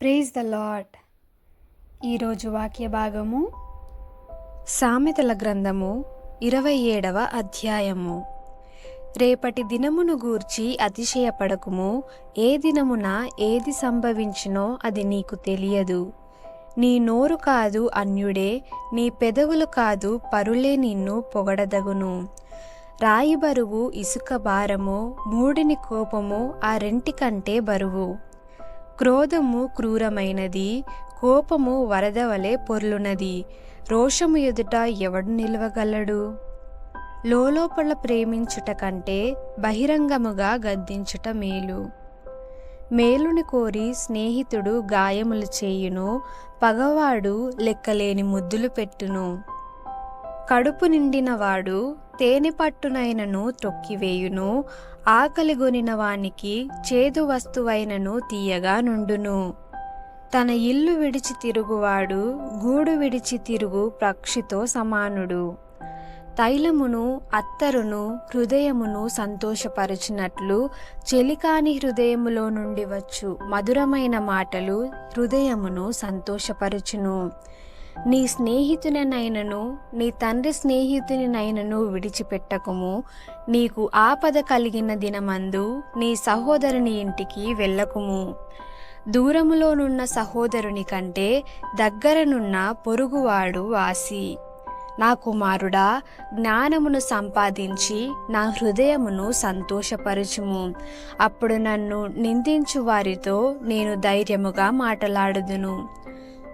Praise the lord ఈరోజు వాక్య భాగము సామెతల గ్రంథము ఇరవై ఏడవ అధ్యాయము. రేపటి దినమును గూర్చి అతిశయపడకుము ఏ దినమున ఏది సంభవించినో అది నీకు తెలియదు. నీ నోరు కాదు అన్యుడే నీ పెదవులు కాదు పరులే నిన్ను పొగడదగును. రాయి బరువు ఇసుక భారము మూడిని కోపము ఆ రెంటి కంటే బరువు. క్రోధము క్రూరమైనది కోపము వరద వలె పొర్లునది. రోషము ఎదుట ఎవడు నిలవగలడు? లోలోపల ప్రేమించుట కంటే బహిరంగముగా గద్దించుట మేలు. మేలుని కోరి స్నేహితుడు గాయములు చేయును పగవాడు లెక్కలేని ముద్దులు పెట్టును. కడుపు నిండినవాడు తేనె పట్టునైనను తొక్కివేయును ఆకలిగొనిన వానికి చేదు వస్తువైనను తీయగా నుండును. తన ఇల్లు విడిచి తిరుగువాడు గూడు విడిచి తిరుగు పక్షితో సమానుడు. తైలమును అత్తరును హృదయమును సంతోషపరచినట్లు చెలికాని హృదయములో నుండి వచ్చు మధురమైన మాటలు హృదయమును సంతోషపరచును. నీ స్నేహితునినైనను నీ తండ్రి స్నేహితునినైనను విడిచిపెట్టకుము. నీకు ఆపద కలిగిన దినమందు నీ సహోదరుని ఇంటికి వెళ్ళకుము. దూరములోనున్న సహోదరుని కంటే దగ్గరనున్న పొరుగువాడు వాసి. నా కుమారుడా జ్ఞానమును సంపాదించి నా హృదయమును సంతోషపరచుము. అప్పుడు నన్ను నిందించు వారితో నేను ధైర్యముగా మాటలాడుదును.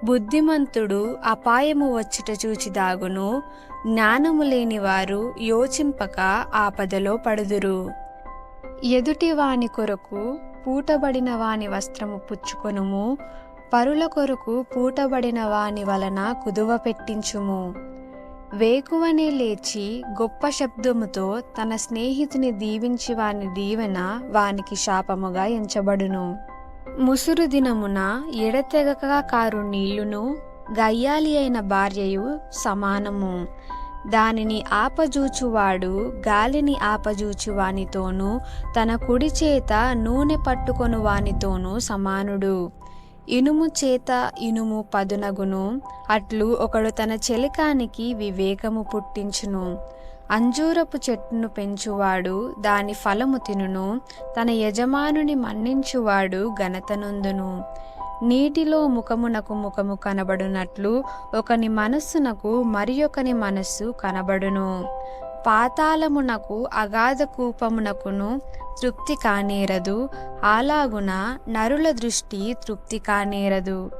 బుద్ధిమంతుడు అపాయము వచ్చుట చూచి దాగును జ్ఞానము లేని వారు యోచింపక ఆపదలో పడుదురు. ఎదుటి వాని కొరకు పూటబడిన వాని వస్త్రము పుచ్చుకొనుము పరుల కొరకు పూటబడిన వాని వలన కుదువ పెట్టించుము. వేకువనే లేచి గొప్ప శబ్దముతో తన స్నేహితుని దీవించి వాని దీవెన వానికి శాపముగా ఎంచబడును. ముసురు దినమున ఎడతెగక కారు నీళ్ళును గయ్యాలి అయిన భార్యయు సమానము. దానిని ఆపజూచువాడు గాలిని ఆపజూచువానితోనూ తన కుడి చేత నూనె పట్టుకొను వానితోనూ సమానుడు. ఇనుము చేత ఇనుము పదునగును అట్లు ఒకడు తన చెలికానికి వివేకము పుట్టించును. అంజూరపు చెట్టును పెంచువాడు దాని ఫలము తినును తన యజమానుని మన్నించువాడు ఘనతనొందును నీటిలో ముఖమునకు ముఖము కనబడునట్లు ఒకని మనస్సునకు మరి ఒకని మనస్సు కనబడును. పాతాళమునకు అగాధ కూపమునకును తృప్తి కానేరదు అలాగున నరుల దృష్టి తృప్తి కానేరదు.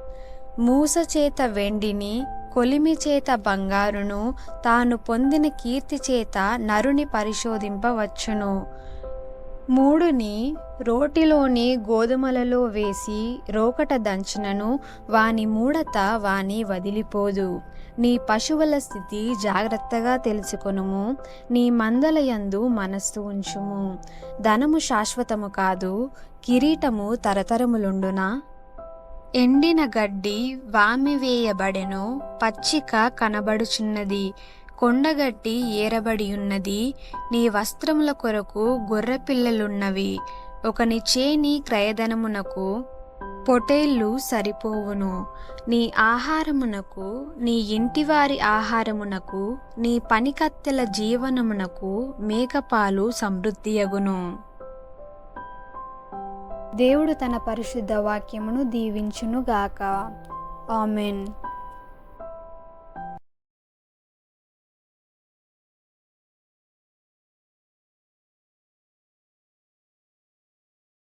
మూసచేత వెండిని కొలిమి చేత బంగారును తాను పొందిన కీర్తి చేత నరుని పరిశోధింపవచ్చును. మూడుని రోటిలోని గోధుమలలో వేసి రోకట దంచినను వాని మూడత వాని వదిలిపోదు. నీ పశువుల స్థితి జాగ్రత్తగా తెలుసుకొనుము నీ మందల యందు మనస్సు ఉంచుము. ధనము శాశ్వతము కాదు కిరీటము తరతరములుండునా? ఎండిన గడ్డి వామివేయబడెను పచ్చిక కనబడుచున్నది. కొండగట్టి ఏరబడి ఉన్నది నీ వస్త్రముల కొరకు గొర్రెపిల్లలున్నవి ఒకని చేని క్రయధనమునకు పొటేళ్ళు సరిపోవును. నీ ఆహారమునకు నీ ఇంటివారి ఆహారమునకు నీ పనికత్తెల జీవనమునకు మేకపాలు సమృద్ధియగును. దేవుడు తన పరిశుద్ధ వాక్యమును దీవించునుగాక. ఆమెన్.